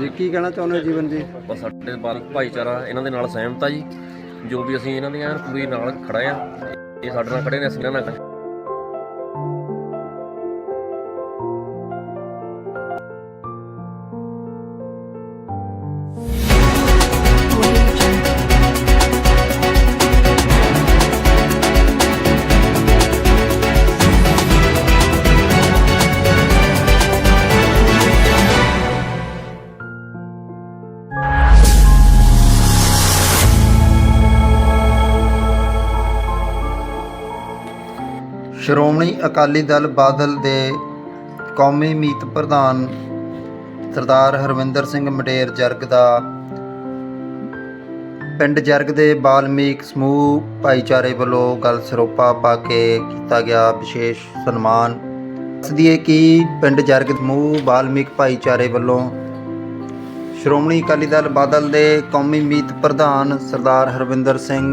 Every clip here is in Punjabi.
ਜੀ, ਕੀ ਕਹਿਣਾ ਚਾਹੁੰਦੇ ਹੋ ਜੀਵਨ ਜੀ ਪਰ ਸਾਡੇ ਬਾਲਕ ਭਾਈਚਾਰਾ, ਇਹਨਾਂ ਦੇ ਨਾਲ ਸਹਿਮਤ ਆ ਜੀ ਜੋ ਵੀ ਅਸੀਂ ਇਹਨਾਂ ਦੀਆਂ ਪੂਰੀ ਨਾਲ ਖੜਾ ਆ, ਇਹ ਸਾਡੇ ਨਾਲ ਖੜੇ ਨੇ, ਅਸੀਂ ਇਹਨਾਂ ਨਾਲ ਖੜੇ। ਸ਼੍ਰੋਮਣੀ ਅਕਾਲੀ ਦਲ ਬਾਦਲ ਦੇ ਕੌਮੀ ਮੀਤ ਪ੍ਰਧਾਨ ਸਰਦਾਰ ਹਰਵਿੰਦਰ ਸਿੰਘ ਮਡੇਰ ਜਰਗ ਦਾ ਪਿੰਡ ਜਰਗ ਦੇ ਬਾਲਮੀਕ ਸਮੂਹ ਭਾਈਚਾਰੇ ਵੱਲੋਂ ਗੱਲ ਸਰੋਪਾ ਪਾ ਕੇ ਕੀਤਾ ਗਿਆ ਵਿਸ਼ੇਸ਼ ਸਨਮਾਨ। ਦੱਸਦੀਏ ਕਿ ਪਿੰਡ ਜਰਗ ਸਮੂਹ ਬਾਲਮੀਕ ਭਾਈਚਾਰੇ ਵੱਲੋਂ ਸ਼੍ਰੋਮਣੀ ਅਕਾਲੀ ਦਲ ਬਾਦਲ ਦੇ ਕੌਮੀ ਮੀਤ ਪ੍ਰਧਾਨ ਸਰਦਾਰ ਹਰਵਿੰਦਰ ਸਿੰਘ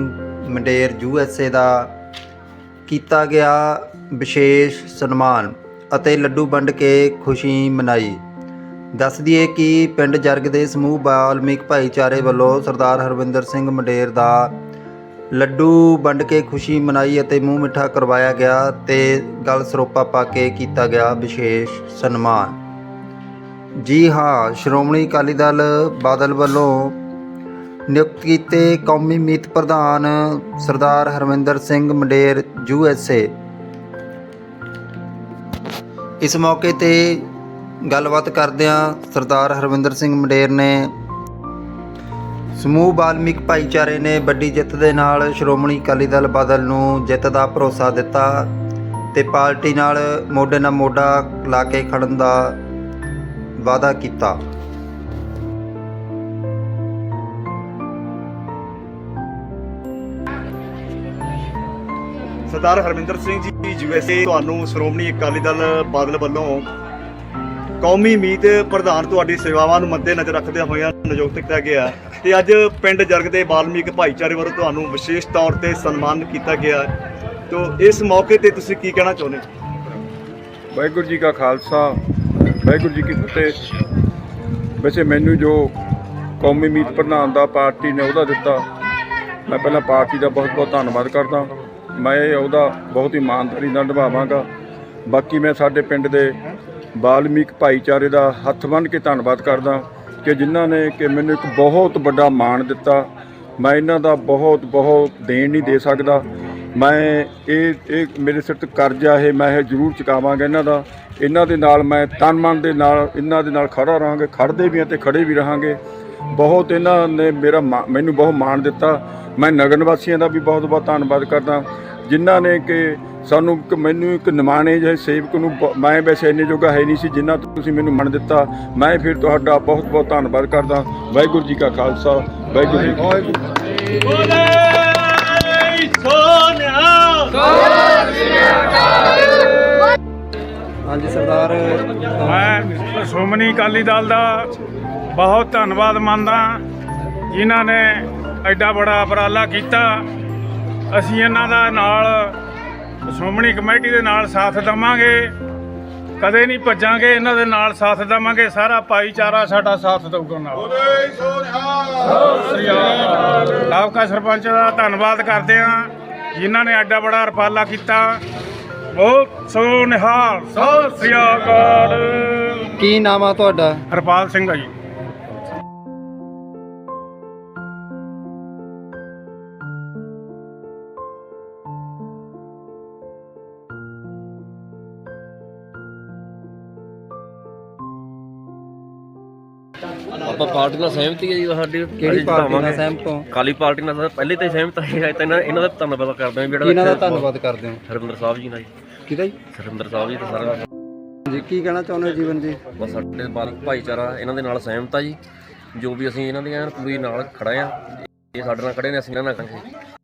ਮੰਡੇਰ ਯੂਐਸਏ ਦਾ ਕੀਤਾ ਗਿਆ ਵਿਸ਼ੇਸ਼ ਸਨਮਾਨ ਅਤੇ ਲੱਡੂ ਵੰਡ ਕੇ ਖੁਸ਼ੀ ਮਨਾਈ। ਦੱਸ ਦਈਏ ਕਿ ਪਿੰਡ ਜਰਗ ਦੇ ਸਮੂਹ ਬਾਲਮਿਕ ਭਾਈਚਾਰੇ ਵੱਲੋਂ ਸਰਦਾਰ ਹਰਵਿੰਦਰ ਸਿੰਘ ਮੰਡੇਰ ਦਾ ਲੱਡੂ ਵੰਡ ਕੇ ਖੁਸ਼ੀ ਮਨਾਈ ਅਤੇ ਮੂੰਹ ਮਿੱਠਾ ਕਰਵਾਇਆ ਗਿਆ ਤੇ ਗਲ ਸਰੋਪਾ ਪਾ ਕੇ ਕੀਤਾ ਗਿਆ ਵਿਸ਼ੇਸ਼ ਸਨਮਾਨ। ਜੀ ਹਾਂ, ਸ਼੍ਰੋਮਣੀ ਅਕਾਲੀ ਦਲ ਬਾਦਲ ਵੱਲੋਂ ਨਿਯੁਕਤ ਕੀਤੇ ਕੌਮੀ ਮੀਤ ਪ੍ਰਧਾਨ Sardar Harvinder Singh Mander, U S A. ਇਸ ਮੌਕੇ ਤੇ ਗੱਲਬਾਤ ਕਰਦਿਆਂ ਸਰਦਾਰ ਹਰਵਿੰਦਰ ਸਿੰਘ ਮੰਡੇਰ ਨੇ ਸਮੂਹ ਬਾਲਮਿਕ ਭਾਈਚਾਰੇ ਨੇ ਵੱਡੀ ਜਿੱਤ ਦੇ ਨਾਲ ਸ਼੍ਰੋਮਣੀ ਅਕਾਲੀ ਦਲ ਬਾਦਲ ਨੂੰ ਜਿੱਤ ਦਾ ਭਰੋਸਾ ਦਿੱਤਾ ਤੇ ਪਾਰਟੀ ਨਾਲ ਮੋਢੇ ਨਾਲ ਮੋਢਾ ਲਾ ਕੇ ਖੜਨ ਦਾ ਵਾਅਦਾ ਕੀਤਾ। ਸਰਦਾਰ ਹਰਮਿੰਦਰ ਸਿੰਘ ਜੀ ਯੂਐਸਏ ਤੁਹਾਨੂੰ ਸ਼੍ਰੋਮਣੀ ਅਕਾਲੀ ਦਲ ਬਾਦਲ ਵੱਲੋਂ ਕੌਮੀ ਮੀਤ ਪ੍ਰਧਾਨ ਤੁਹਾਡੀ ਸੇਵਾਵਾਂ ਨੂੰ ਮੱਦੇਨਜ਼ਰ ਰੱਖਦਿਆਂ ਹੋਇਆਂ ਨਿਯੁਕਤ ਕੀਤਾ ਗਿਆ ਤੇ ਅੱਜ ਪਿੰਡ ਜਰਗ ਦੇ ਬਾਲਮੀਕ ਭਾਈਚਾਰੇ ਵੱਲੋਂ ਤੁਹਾਨੂੰ ਵਿਸ਼ੇਸ਼ ਤੌਰ ਤੇ ਸਨਮਾਨ ਕੀਤਾ ਗਿਆ। ਤੋ ਇਸ ਮੌਕੇ ਤੇ ਤੁਸੀਂ ਕੀ ਕਹਿਣਾ ਚਾਹੁੰਦੇ? ਵਾਹਿਗੁਰੂ ਜੀ ਕਾ ਖਾਲਸਾ, ਵਾਹਿਗੁਰੂ ਜੀ ਕੀ ਫਤਿਹ। ਵੈਸੇ ਮੈਨੂੰ ਜੋ ਕੌਮੀ ਮੀਤ ਪ੍ਰਧਾਨ ਦਾ ਪਾਰਟੀ ਨੇ ਉਹਦਾ ਦਿੱਤਾ, ਮੈਂ ਪਹਿਲਾਂ ਪਾਰਟੀ ਦਾ ਬਹੁਤ ਬਹੁਤ ਧੰਨਵਾਦ ਕਰਦਾ। ਮੈਂ ਇਹ ਉਹਦਾ ਬਹੁਤ ਇਮਾਨਦਾਰੀ ਨਾਲ ਨਿਭਾਵਾਂਗਾ। ਬਾਕੀ ਮੈਂ ਸਾਡੇ ਪਿੰਡ ਦੇ ਬਾਲਮੀਕ ਭਾਈਚਾਰੇ ਦਾ ਹੱਥ ਬੰਨ੍ਹ ਕੇ ਧੰਨਵਾਦ ਕਰਦਾ ਕਿ ਜਿਨ੍ਹਾਂ ਨੇ ਕਿ ਮੈਨੂੰ ਇੱਕ ਬਹੁਤ ਵੱਡਾ ਮਾਣ ਦਿੱਤਾ। ਮੈਂ ਇਹਨਾਂ ਦਾ ਬਹੁਤ ਬਹੁਤ ਦੇਣ ਨਹੀਂ ਦੇ ਸਕਦਾ। ਮੈਂ ਇਹ ਇਹ ਮੇਰੇ ਸਿਰ ਤੇ ਕਰਜ਼ਾ ਇਹ ਮੈਂ ਇਹ ਜ਼ਰੂਰ ਚੁਕਾਵਾਂਗਾ ਇਹਨਾਂ ਦਾ। ਇਹਨਾਂ ਦੇ ਨਾਲ ਮੈਂ ਤਨ ਮਨ ਦੇ ਨਾਲ, ਇਹਨਾਂ ਦੇ ਨਾਲ ਖੜਾ ਰਹਾਂਗੇ ਖੜਦੇ ਵੀ ਹਾਂ ਤੇ ਖੜੇ ਵੀ ਰਹਾਂਗੇ। ਬਹੁਤ ਇਹਨਾਂ ਨੇ ਮੇਰਾ ਮਾ- ਮੈਨੂੰ ਬਹੁਤ ਮਾਣ ਦਿੱਤਾ। ਮੈਂ ਨਗਰ ਨਿਵਾਸੀਆਂ ਦਾ ਵੀ ਬਹੁਤ ਬਹੁਤ ਧੰਨਵਾਦ ਕਰਦਾ। ਜਿਨ੍ਹਾਂ ਨੇ ਕਿ ਸਾਨੂੰ ਇੱਕ ਮੈਨੂੰ ਇੱਕ ਨਿਮਾਣੇ ਜਿਹੇ ਸੇਵਕ ਨੂੰ ਬ- ਮੈਂ ਵੈਸੇ ਇੰਨੇ ਜੋਗਾ ਹੈ ਨਹੀਂ ਸੀ ਜਿੰਨਾ ਤੁਸੀਂ ਮੈਨੂੰ ਮੰਨ ਦਿੱਤਾ। ਮੈਂ ਫਿਰ ਤੁਹਾਡਾ ਬਹੁਤ ਬਹੁਤ ਧੰਨਵਾਦ ਕਰਦਾ। ਵਾਹਿਗੁਰੂ ਜੀ ਕਾ ਖਾਲਸਾ ਵਾਹਿਗੁਰੂ ਜੀ ਕੀ ਫਤਿਹ। ਹਾਂਜੀ ਸਰਦਾਰ। ਮੈਂ ਸ਼੍ਰੋਮਣੀ ਅਕਾਲੀ ਦਲ ਦਾ ਬਹੁਤ ਧੰਨਵਾਦ ਮੰਨਦਾ ਜਿਨ੍ਹਾਂ ਨੇ ਐਡਾ ਬੜਾ ਉਪਰਾਲਾ ਕੀਤਾ। ਅਸੀਂ ਇਹਨਾਂ ਦਾ ਨਾਲ ਸ਼੍ਰੋਮਣੀ ਕਮੇਟੀ ਦੇ ਨਾਲ ਸਾਥ ਦਵਾਂਗੇ। ਕਦੇ ਨਹੀਂ ਭੱਜਾਂਗੇ ਇਹਨਾਂ ਦੇ ਨਾਲ ਸਾਥ ਦਵਾਂਗੇ। ਸਾਰਾ ਭਾਈਚਾਰਾ ਸਾਡਾ ਸਾਥ ਦਊਗਾ ਨਾਲ। ਸਾਬਕਾ ਸਰਪੰਚ ਦਾ ਧੰਨਵਾਦ ਕਰਦੇ ਹਾਂ ਜਿਨ੍ਹਾਂ ਨੇ ਐਡਾ ਬੜਾ ਉਪਰਾਲਾ ਕੀਤਾ। ਬਹੁਤ ਸੋ ਨਿਹਾਲ ਸਤਿ ਸ੍ਰੀ ਅਕਾਲ। ਕੀ ਨਾਮ ਆ ਤੁਹਾਡਾ? ਹਰਪਾਲ ਸਿੰਘ ਆ ਜੀ। ਆਪਾਂ ਪਾਰਟੀ ਨਾਲ ਸਹਿਮਤੀ ਹੈ ਜੀ ਸਾਡੀ ਕਿਹੜੀ ਪਾਰਟੀ ਨਾਲ। ਸਹਿਮਤ ਹੋ? ਅਕਾਲੀ ਪਾਰਟੀ ਨਾਲ ਪਹਿਲੇ ਤੋਂ ਸਹਿਮਤ ਹੈ ਤਾਂ ਇਹਨਾਂ ਇਹਨਾਂ ਦਾ ਧੰਨਵਾਦ ਕਰਦੇ ਹਾਂ ਜਿਹੜਾ ਇਹਨਾਂ ਦਾ ਧੰਨਵਾਦ ਕਰਦੇ ਹੋ। ਹਰਵਿੰਦਰ ਸਾਹਿਬ ਜੀ ਦਾ ਜੀ। ਕਿਹਦਾ ਜੀ? ਹਰਵਿੰਦਰ ਸਾਹਿਬ ਜੀ ਤੇ ਸਾਰਾ ਜੀ ਕੀ ਕਹਿਣਾ ਚਾਹੁੰਦੇ ਹੋ ਜੀਵਨ ਜੀ? ਬਸ ਸਾਡੇ ਬਾਲਕ ਭਾਈਚਾਰਾ ਇਹਨਾਂ ਦੇ ਨਾਲ ਸਹਿਮਤ ਆ ਜੀ। ਜੋ ਵੀ ਅਸੀਂ ਇਹਨਾਂ ਦੀਆਂ ਪੂਰੀ ਨਾਲ ਖੜਾ ਆ ਇਹ ਸਾਡੇ ਨਾਲ ਖੜੇ ਨੇ ਅਸੀਂ ਇਹਨਾਂ ਨਾਲ ਖੜੇ